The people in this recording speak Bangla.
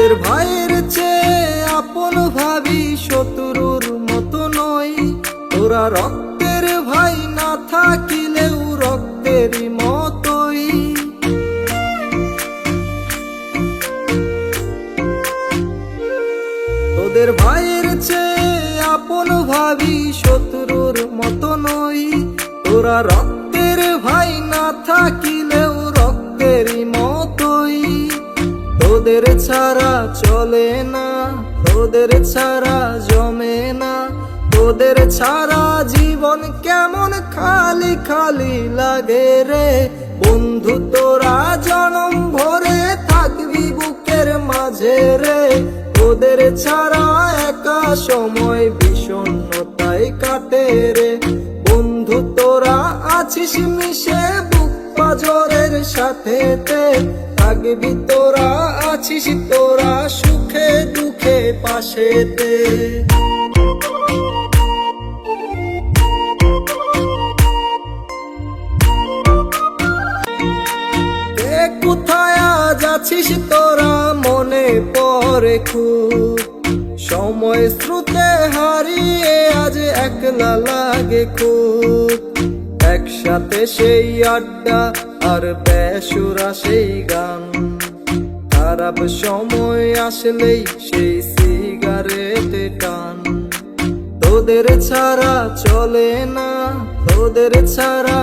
আমাদের ভাইয়ের চেয়ে আপন ভাবি শত্রুর মতো নই। তোরা রক্তের ভাই না থাকিলেও রক্তের মতই। তোদের ভাইয়ের চেয়ে আপন ভাবি শত্রুর মতো নই। তোরা রক্তের ভাই না থাকি তোদের ছাড়া চলে না তোদের ছাড়া জমে না। তোদের ছাড়া জীবন কেমন খালি খালি লাগে রে। বন্ধু তোরা জনম ভরে থাকবি বুকের মাঝে রে। তোদের ছাড়া একা সময় বিষণ্ণতায় কাটে রে। বন্ধু তোরা আছিস মিশে, বুক পাজরের সাথে থাকবি তোরা আছিস তোরা সুখে দুঃখে পাশেতে। কোথায় আজ আছিস তোরা মনে পড়ে খুব? সময় স্রোতে হারিয়ে আজ একলা লাগে খুব। একসাথে সেই আড্ডা আর বেসুরা সেই গান। খারাপ সময় আসলেই সেই সিগারেটে টান। তোদের ছাড়া চলে না তোদের ছাড়া